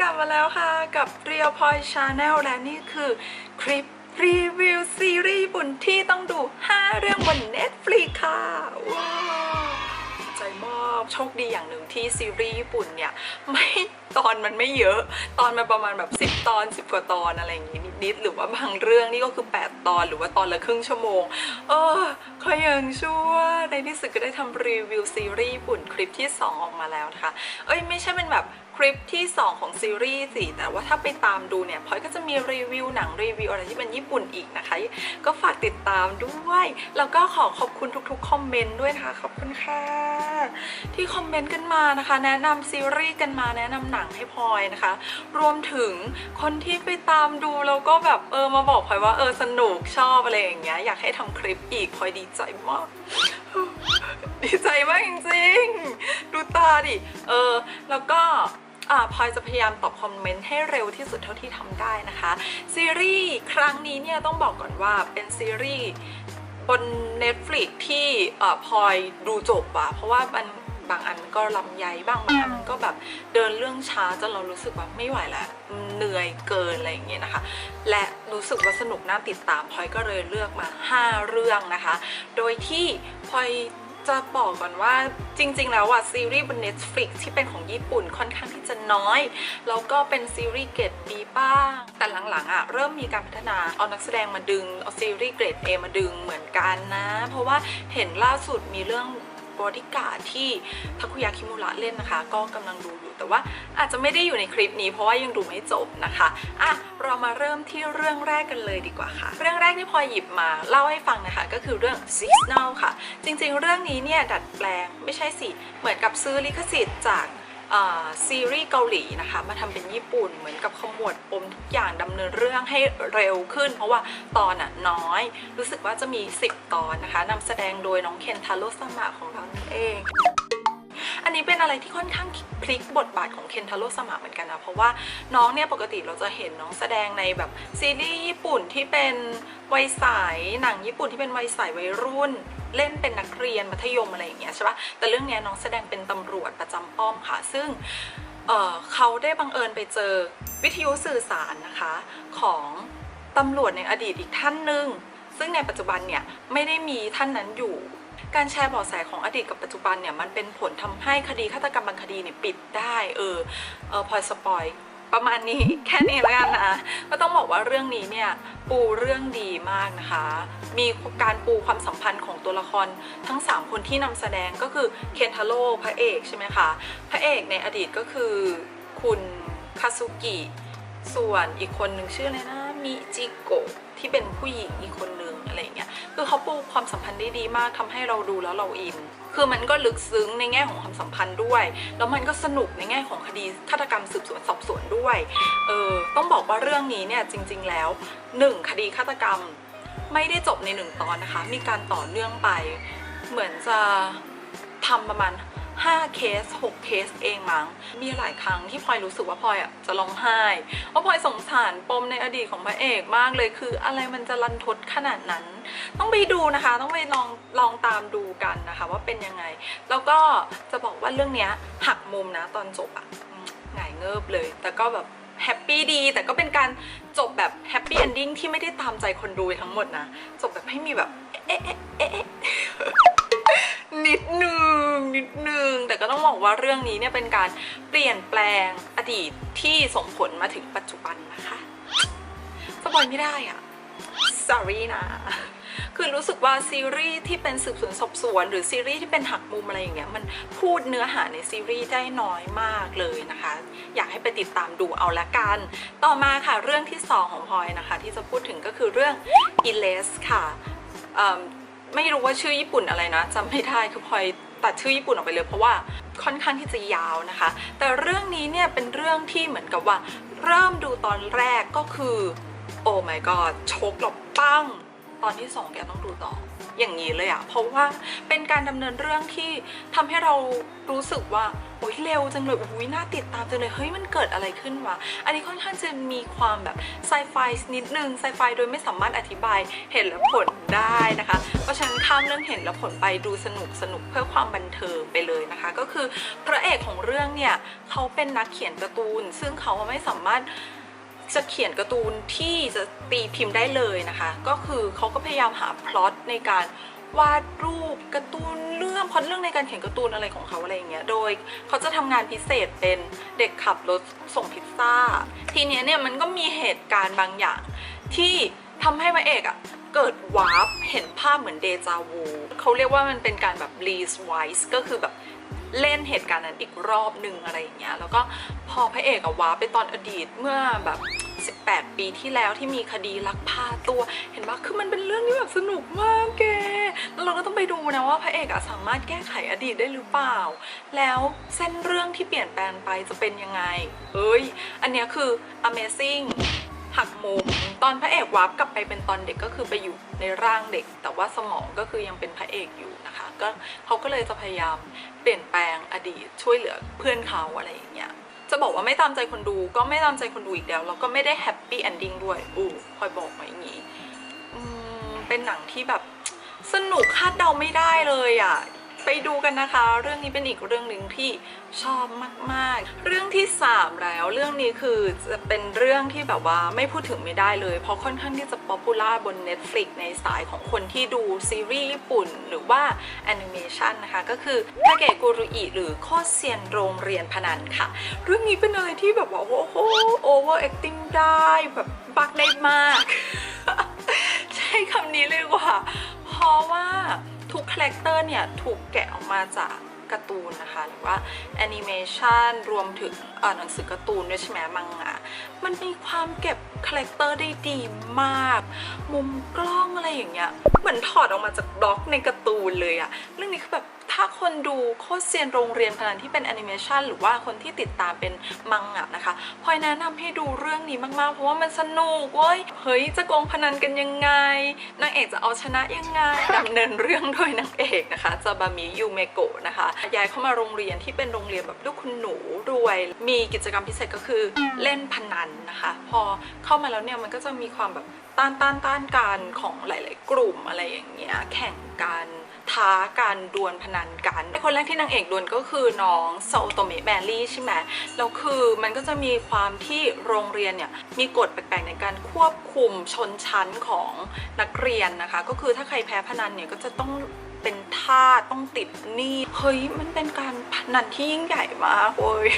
กลับมาแล้วค่ะ กับ Real Point Channel และนี่คือคลิปรีวิวซีรีส์ญี่ปุ่นที่ต้องดู 5 เรื่องบน Netflix ค่ะ ว้าวใจมากโชคดีอย่างหนึ่งที่ซีรีส์ญี่ปุ่นเนี่ย ไม่ตอนมันไม่เยอะ ตอนมันประมาณแบบ 10 ตอน 10 กว่าตอนอะไรอย่างงี้นิดๆหรือว่าบางเรื่องนี่ก็คือ 8 ตอนหรือว่าตอนละครึ่งชั่วโมง เออก็ยังชั่วในที่สุดก็ได้ทำรีวิวซีรีส์ญี่ปุ่นคลิปที่ 2 ออกมาแล้วนะคะ เอ้ยไม่ใช่เป็นแบบ คลิปที่ 2 ของซีรีส์สิแต่ว่าถ้าไปตามดูเนี่ยพลอยก็จะมีรีวิวหนังรีวิวอะไรที่เป็นญี่ปุ่นอีกนะคะ ก็ฝากติดตามด้วย แล้วก็ขอขอบคุณทุกๆคอมเมนต์ด้วยนะคะ ขอบคุณค่ะ ที่คอมเมนต์กันมานะคะ แนะนำซีรีส์กันมาแนะนำหนังให้พลอยนะคะ รวมถึงคนที่ไปตามดูแล้วก็แบบเออมาบอกพลอยว่าเออสนุกชอบอะไรอย่างเงี้ยอยากให้ทำคลิปอีกพลอยดีใจมากดีใจมากจริงๆ ดูตาดิ เออ แล้วก็ พลอยจะพยายามตอบคอมเมนต์ให้เร็วที่สุดเท่าที่ทำได้นะคะ ซีรีส์ครั้งนี้เนี่ยต้องบอกก่อนว่าเป็นซีรีส์บน Netflix ที่อ่อพลอยดูจบอะเพราะว่ามันบางอันก็ลำไยบ้างบางอันมันก็แบบเดินเรื่องช้าจนเรารู้สึกว่าไม่ไหวแล้วเหนื่อยเกินอะไรอย่างเงี้ยนะคะ และรู้สึกว่าสนุกน่าติดตามพลอยก็เลยเลือกมา 5 เรื่องนะคะ โดยที่พลอย จะบอกก่อนว่าจริง ๆ แล้วอะซีรีส์บน Netflix ที่เป็นของญี่ปุ่นค่อนข้างที่จะน้อย แล้วก็เป็นซีรีส์เกรด B บ้าง แต่หลังๆอะเริ่มมีการพัฒนาเอานักแสดงมาดึง เอาซีรีส์เกรด A มาดึงเหมือนกันนะ เพราะว่าเห็นล่าสุดมีเรื่อง บอดี้การ์ดที่ทาคุยาคิมุระเล่นนะคะ ก็กำลังดูอยู่แต่ว่าอาจจะไม่ได้อยู่ในคลิปนี้เพราะว่ายังดูไม่จบนะคะอะเรามาเริ่มที่เรื่องแรกกันเลยดีกว่าค่ะ เรื่องแรกที่พลอยหยิบมาเล่าให้ฟังนะคะก็คือเรื่อง Seasonal ค่ะ จริงๆ เรื่องนี้เนี่ยดัดแปลงไม่ใช่สิเหมือนกับซื้อลิขสิทธิ์จาก ซีรีส์เกาหลีนะคะมาทำเป็นญี่ปุ่นเหมือนกับขมวดปมทุกอย่างดำเนินเรื่องให้เร็วขึ้น เพราะว่าตอนอะน้อย รู้สึกว่าจะมี 10 ตอนนะคะนำแสดงโดยน้องเคนทาโร่สมะของเรานั่เองอันนี้เป็นอะไรที่ค่อนข้างพลิกบทบาทของเคนทาโร่สมะเหมือนกันนะ เพราะว่าน้องเนี่ยปกติเราจะเห็นน้องแสดงในแบบซีรีส์ญี่ปุ่นที่เป็นวัยใสหนังญี่ปุ่นที่เป็นวัยใสวัยรุ่น เล่นเป็นนักเรียนมัธยมอะไรอย่างเงี้ยใช่ปะแต่เรื่องเนี้ยน้องแสดงเป็นตำรวจประจำป้อมค่ะ ซึ่งเเขาได้บังเอิญไปเจอวิทยุสื่อสารนะคะของตำรวจในอดีตอีกท่านหนึ่งซึ่งในปัจจุบันเนี่ยไม่ได้มีท่านนั้นอยู่ การแชร์เบาะแสของอดีตกับปัจจุบันเนี่ยมันเป็นผลทำให้คดีฆาตกรรมบางคดีเนี่ยปิดได้เออเออพอสปอย ประมาณนี้แค่นี้แล้วกันนะก็ต้องบอกว่าเรื่องนี้เนี่ยปูเรื่องดีมากนะคะ มีการปูความสัมพันธ์ของตัวละครทั้ง 3 คนที่นำแสดงก็คือเคนทาโร่พระเอกใช่ไหมคะพระเอกในอดีตก็คือคุณคาซุกิส่วนอีกคนหนึ่งชื่ออะไรนะมิจิโกะที่เป็นผู้หญิงอีกคนหนึ่ง อะไรเงี้ยคือเขาปูความสัมพันธ์ได้ดีมากทำให้เราดูแล้วเราอิน คือมันก็ลึกซึ้งในแง่ของความสัมพันธ์ด้วย แล้วมันก็สนุกในแง่ของคดีฆาตกรรมสืบสวนสอบสวนด้วยเออต้องบอกว่าเรื่องนี้เนี่ยจริง ๆ แล้วหนึ่งคดีฆาตกรรมไม่ได้จบในหนึ่งตอนนะคะ มีการต่อเนื่องไป เหมือนจะทำประมาณ 5 เคส 6 เคสเองมั้ง มีหลายครั้งที่พลอยรู้สึกว่าพลอยอะจะร้องไห้เพราะพลอยสงสารปมในอดีตของพระเอกมากเลยคืออะไรมันจะรันทดขนาดนั้น ต้องไปดูนะคะ ต้องไปลองลองตามดูกันนะคะ ว่าเป็นยังไง แล้วก็จะบอกว่าเรื่องเนี้ยหักมุมนะตอนจบอะหงายเงิบเลย แต่ก็แบบแฮปปี้ดี แต่ก็เป็นการจบแบบแฮปปี้เอนดิ้งที่ไม่ได้ตามใจคนดูทั้งหมดนะ จบแบบให้มีแบบ เอ๊ะเอ๊ะเอ๊ะเอ๊ะนิดนึงนิดนึง แต่ก็ต้องบอกว่าเรื่องนี้เนี่ยเป็นการเปลี่ยนแปลงอดีตที่ส่งผลมาถึงปัจจุบันนะคะสปอยไม่ได้อะ sorry นะคือรู้สึกว่าซีรีส์ที่เป็นสืบสวนสอบสวน หรือซีรีส์ที่เป็นหักมุมอะไรอย่างเงี้ยมันพูดเนื้อหาในซีรีส์ได้น้อยมากเลยนะคะ อยากให้ไปติดตามดูเอาละกัน ต่อมาค่ะเรื่องที่ 2 ของพลอยนะคะ ที่จะพูดถึงก็คือเรื่อง e l e s ค่ะไม่รู้ว่าชื่อญี่ปุ่นอะไรนะจำไม่ได้คือพลอย ตัดชื่อญี่ปุ่นออกไปเลยเพราะว่าค่อนข้างที่จะยาวนะคะ แต่เรื่องนี้เนี่ยเป็นเรื่องที่เหมือนกับว่า เริ่มดูตอนแรกก็คือ โอ้ my god โชกหลบปั้ง ตอนที่สองแกต้องดูต่อ อย่างนี้เลยอะเพราะว่าเป็นการดำเนินเรื่องที่ทำให้เรารู้สึกว่าโอ๊ยเร็วจังเลยอุ้ยน่าติดตามจังเลยเฮ้ยมันเกิดอะไรขึ้นวะอันนี้ค่อนข้างจะมีความแบบไซไฟนิดนึงไซไฟโดยไม่สามารถอธิบายเห็นและผลได้นะคะ เพราะฉะนั้นข้ามเรื่องเห็นและผลไปดูสนุกสนุกเพื่อความบันเทิงไปเลยนะคะ ก็คือพระเอกของเรื่องเนี่ยเขาเป็นนักเขียนการ์ตูน ซึ่งเขาไม่สามารถ จะเขียนการ์ตูนที่จะตีพิมพ์ได้เลยนะคะ ก็คือเขาก็พยายามหาพล็อตในการวาดรูปการ์ตูนเรื่องพล็อตเรื่องในการเขียนการ์ตูนอะไรของเขาอะไรอย่างเงี้ย โดยเขาจะทำงานพิเศษเป็นเด็กขับรถส่งพิซซ่า ทีเนี้ยเนี่ยมันก็มีเหตุการณ์บางอย่าง ที่ทำให้พระเอกอะ่ะเกิดวาร์ปเห็นภาพเหมือนเดจาวูเขาเรียกว่ามันเป็นการแบบรีสไวส์ก็คือแบบ เล่นเหตุการณ์นั้นอีกรอบหนึ่งอะไรอย่างเงี้ยแล้วก็พอพระเอกอะว้าไปตอนอดีตเมื่อแบบ18 ปีที่แล้วที่มีคดีลักพาตัว เห็นปะคือมันเป็นเรื่องที่แบบสนุกมากแกแล้วเราก็ต้องไปดูนะว่าพระเอกอะสามารถแก้ไขอดีตได้หรือเปล่า แล้วเส้นเรื่องที่เปลี่ยนแปลงไปจะเป็นยังไง เอ้ย อันเนี้ยคือ amazing หักมุม ตอนพระเอกวาร์ปกลับไปเป็นตอนเด็กก็คือไปอยู่ในร่างเด็ก แต่ว่าสมองก็คือยังเป็นพระเอกอยู่นะคะก็เขาก็เลยจะพยายามเปลี่ยนแปลงอดีตช่วยเหลือเพื่อนเขาอะไรอย่างเงี้ยจะบอกว่าไม่ตามใจคนดูก็ไม่ตามใจคนดูอีกแล้วแล้วก็ไม่ได้แฮปปี้เอนดิ้งด้วยอู้พลอยบอกมาอย่างงี้เป็นหนังที่แบบสนุกคาดเดาไม่ได้เลยอะ ไปดูกันนะคะ เรื่องนี้เป็นอีกเรื่องหนึ่งที่ชอบมากๆ เรื่องที่ 3 แล้วเรื่องนี้คือจะเป็นเรื่องที่แบบว่าไม่พูดถึงไม่ได้เลย เพราะค่อนข้างที่จะป๊อปปูล่าบน Netflix ในสายของคนที่ดูซีรีส์ญี่ปุ่น หรือว่าแอนิเมชันนะคะ ก็คือทาเกะกุรุอิหรือโคตรเซียนโรงเรียนพนันค่ะ เรื่องนี้เป็นอะไรที่แบบว่าโอ้โหโอเวอร์แอคติ้งได้แบบบักได้มาก ใช้คำนี้เลยว่าเพราะว่า ทุกคาแรคเตอร์เนี่ยถูกแกะออกมาจากการ์ตูนนะคะหรือว่าแอนิเมชันรวมถึงหนังสือการ์ตูนด้วยใช่ไหมมังงะมันมีความเก็บคาแรคเตอร์ได้ดีมาก มุมกล้องอะไรอย่างเงี้ยเหมือนถอดออกมาจากด็อกในการ์ตูนเลยอะเรื่องนี้คือแบบ ถ้าคนดูโคตรเซียนโรงเรียนพนันที่เป็นแอนิเมชันหรือว่าคนที่ติดตามเป็นมังงะนะคะพลอยแนะนำให้ดูเรื่องนี้มากๆ เพราะว่ามันสนุกเว้ยเฮ้ยจะโกงพนันกันยังไงนางเอกจะเอาชนะยังไงดำเนินเรื่องโดยนางเอกนะคะจะบามิยูเมโกะนะคะย้ายเข้ามาโรงเรียนที่เป็นโรงเรียนแบบลูกคุณหนูรวย มีกิจกรรมพิเศษก็คือเล่นพนันนะคะ พอเข้ามาแล้วเนี่ยมันก็จะมีความแบบต้านต้านต้านกันของหลาย ๆ กลุ่มอะไรอย่างเงี้ยแข่งกัน ท้าการดวลพนันกัน คนแรกที่นางเอกดวลก็คือน้องโซโตเมแมรี่ใช่ไหมแล้วคือมันก็จะมีความที่โรงเรียนเนี่ยมีกฎแปลกๆในการควบคุมชนชั้นของนักเรียนนะคะ ก็คือถ้าใครแพ้พนันเนี่ยก็จะต้องเป็นทาสต้องติดหนี้เฮ้ยมันเป็นการพนันที่ยิ่งใหญ่มากเว้ย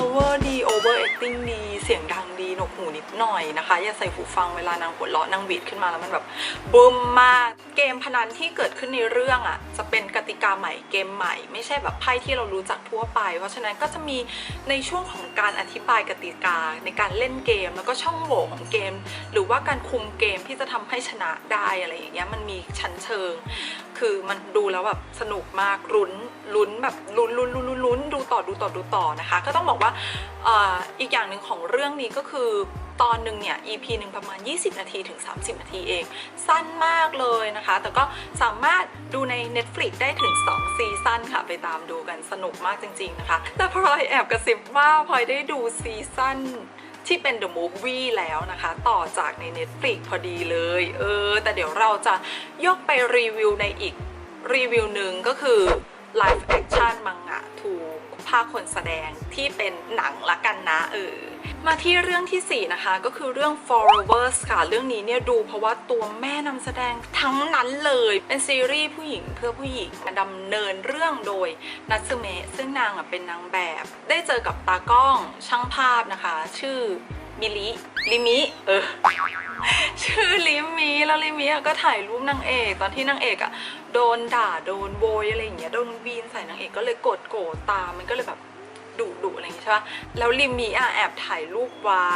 โอเวอร์ดีโอเวอร์แอคติ้งดี เสียงดังดีหนวกหูนิดหน่อยนะคะ อย่าใส่หูฟังเวลานางหัวเราะนางหวีดขึ้นมาแล้วมันแบบบึ้มมาก เกมพนันที่เกิดขึ้นในเรื่องอะ จะเป็นกติกาใหม่เกมใหม่ ไม่ใช่แบบไพ่ที่เรารู้จักทั่วไป เพราะฉะนั้นก็จะมีในช่วงของการอธิบายกติกาในการเล่นเกม แล้วก็ช่องโหว่ของเกม หรือว่าการคุมเกมที่จะทำให้ชนะได้อะไรอย่างเงี้ยมันมีชั้นเชิง คือมันดูแล้วแบบสนุกมากลุ้นลุ้นแบบลุ้นลุ้นลุ้นลุ้น อดูต่อดูต่อนะคะ ก็ต้องบอกว่าอีกอย่างหนึ่งของเรื่องนี้ก็คือตอนหนึ่งเนี่ย EP หนึ่งประมาณ 20 นาทีถึง 30 นาทีเอง สั้นมากเลยนะคะ แต่ก็สามารถดูใน Netflix ได้ถึง 2 ซีซั่นค่ะ ไปตามดูกันสนุกมากจริง ๆ นะคะ แต่พลอยแอบกระซิบว่าพลอยได้ดูซีซั่นที่เป็น The Movie แล้วนะคะ ต่อจากใน Netflix พอดีเลย เออ แต่เดี๋ยวเราจะยกไปรีวิวในอีกรีวิวหนึ่งก็คือ Live Action มังงะทู ภาคคนแสดงที่เป็นหนังละกันนะเออมาที่เรื่องทีสี่ 4 นะคะ ก็คือเรื่อง Followers ค่ะ เรื่องนี้เนี่ยดูเพราะว่าตัวแม่นำแสดงทั้งนั้นเลย เป็นซีรีส์ผู้หญิงเพื่อผู้หญิงดำเนินเรื่องโดยนัตสึเมะซึ่งนางเป็นนางแบบ ได้เจอกับตากล้องช่างภาพนะคะ ชื่อ มิลิลิมิเออชื่อลิมิแล้วลิมิอะก็ถ่ายรูปนางเอก ตอนที่นางเอกอะโดนด่าโดนโวยอะไรอย่างเงี้ยโดนวีนใส่นางเอกก็เลยกดโกรธตามมันก็เลยแบบดุดุอะไรอย่างงี้ใช่ปะแล้วลิมิอะแอบถ่ายรูปไว้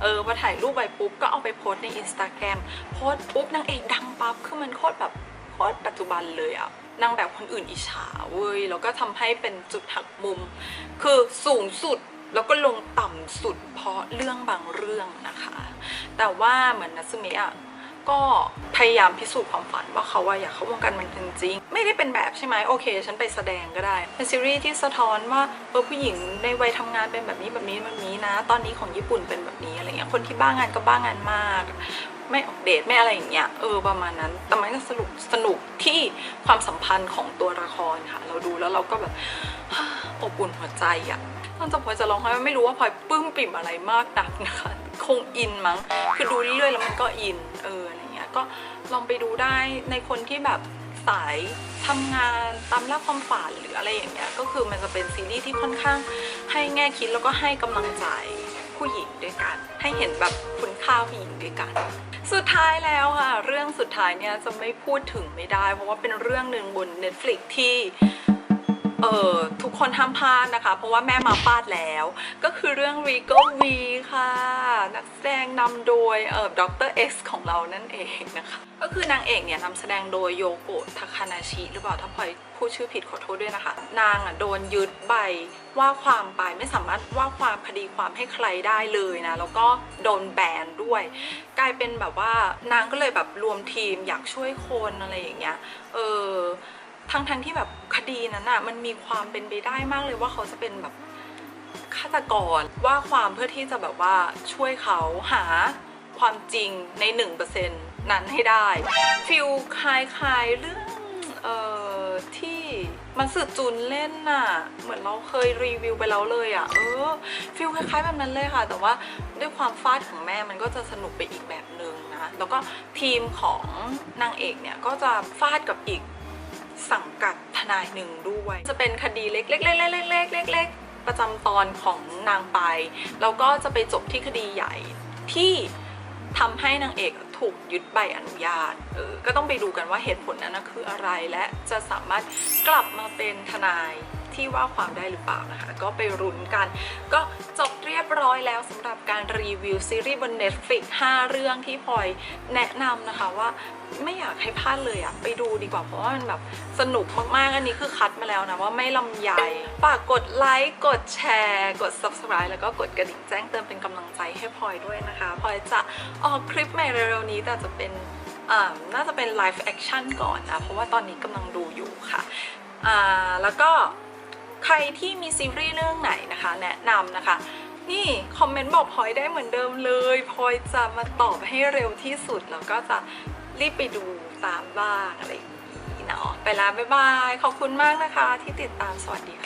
เออพอถ่ายรูปไว้ปุ๊บก็เอาไปโพสในอินสตาแกรมโพสปุ๊บนางเอกดังปั๊บคือมันโคตรแบบโคตรปัจจุบันเลยอะนางแบบคนอื่นอิจฉาเว้ยแล้วก็ทำให้เป็นจุดหักมุม คือสูงสุด แล้วก็ลงต่ำสุดเพราะเรื่องบางเรื่องนะคะ แต่ว่าเหมือนนัตสึเมะอะก็พยายามพิสูจน์ความฝันว่าเขาว่าอยากเข้าวงการมันจริงๆไม่ได้เป็นแบบใช่ไหมโอเค ฉันไปแสดงก็ได้ เป็นซีรีส์ที่สะท้อนว่าเออผู้หญิงในวัยทำงานเป็นแบบนี้แบบนี้แบบนี้นะ ตอนนี้ของญี่ปุ่นเป็นแบบนี้อะไรเงี้ยคนที่บ้างานก็บ้างานมาก ไม่ออกเดทไม่อะไรอย่างเงี้ยเออประมาณนั้น แต่มันก็สนุกสนุกที่ความสัมพันธ์ของตัวละครค่ะ เราดูแล้วเราก็แบบอบอุ่นหัวใจอะ ตอนจบพลอยจะร้องไห้ไม่รู้ว่าพลอยปลื้มปิ่มอะไรมากนักนะคะคงอินมั้ง คือดูเรื่อยๆแล้วมันก็อินเอออะไรเงี้ยก็ลองไปดูได้ในคนที่แบบสายทำงานตามล่าความฝันหรืออะไรอย่างเงี้ยก็คือมันจะเป็นซีรีส์ที่ค่อนข้างให้แง่คิดแล้วก็ให้กำลังใจผู้หญิงด้วยกัน ให้เห็นแบบคุณค่าผู้หญิงด้วยกัน สุดท้ายแล้วค่ะ เรื่องสุดท้ายเนี่ยจะไม่พูดถึงไม่ได้ เพราะว่าเป็นเรื่องหนึ่งบน Netflix ที่ เออทุกคนห้ามพลาดนะคะ เพราะว่าแม่มาฟาดแล้ว ก็คือเรื่อง Rigo V ค่ะ นักแสดงนำโดยเออดร X ของเรานั่นเองนะคะ ก็คือนางเอกเนี่ยนำแสดงโดยโยโกะทาคานาชิหรือเปล่าถ้าพลอยพูดชื่อผิดขอโทษด้วยนะคะ นางอะโดนยึดใบว่าความไปไม่สามารถว่าความคดีความให้ใครได้เลยนะ แล้วก็โดนแบนด้วย กลายเป็นแบบว่านางก็เลยแบบรวมทีมอยากช่วยคนอะไรอย่างเงี้ยเออ ทั้งทั้งที่แบบคดีนั้นอะมันมีความเป็นไปได้มากเลยว่าเขาจะเป็นแบบฆาตกรว่าความเพื่อที่จะแบบว่าช่วยเขาหาความจริงในหนึ่งเปอร์เซ็นต์นั้นให้ได้ฟิลคล้ายๆเรื่องเอ่อที่มันสืบจุนเล่นน่ะ เหมือนเราเคยรีวิวไปแล้วเลยอะ เออฟิลคล้ายๆแบบนั้นเลยค่ะ แต่ว่าด้วยความฟาดของแม่มันก็จะสนุกไปอีกแบบหนึ่งนะ แล้วก็ทีมของนางเอกเนี่ยก็จะฟาดกับอีก สังกัดทนายหนึ่งด้วย จะเป็นคดีเล็กๆๆๆๆๆๆๆประจำตอนของนางไป แล้วก็จะไปจบที่คดีใหญ่ที่ทำให้นางเอกถูกยึดใบอนุญาตเออก็ต้องไปดูกันว่าเหตุผลนั้นคืออะไรและจะสามารถกลับมาเป็นทนายที่ว่าความได้หรือเปล่านะคะ ก็ไปรุนกัน ก็จบ บร้อยแล้วสำหรับการรีวิวซีรีส์บน Netflix 5 เรื่องที่พลอยแนะนำนะคะว่าไม่อยากให้พลาดเลยอะไปดูดีกว่าเพราะว่ามันแบบสนุกมากๆ อันนี้คือคัดมาแล้วนะว่าไม่ลำใหญ่ฝากกดไลค์กดแชร์ กด subscribe แล้วก็กดกระดิ่งแจ้งเตือนเป็นกำลังใจให้พลอยด้วยนะคะพลอยจะออกคลิปใหม่เร็วๆนี้แต่จะเป็นอ่าน่าจะเป็นไลฟ์แอคชั่นก่อนนะเพราะว่าตอนนี้กำลังดูอยู่ค่ะอ่าแล้วก็ใครที่มีซีรีส์เรื่องไหนนะคะ แนะนำนะคะ นี่คอมเมนต์บอกพลอยได้เหมือนเดิมเลยพลอยจะมาตอบให้เร็วที่สุด แล้วก็จะรีบไปดูตามบ้างอะไรอย่างนี้เนาะไปแล้วบ๊ายบาย ขอบคุณมากนะคะที่ติดตามสวัสดีค่ะ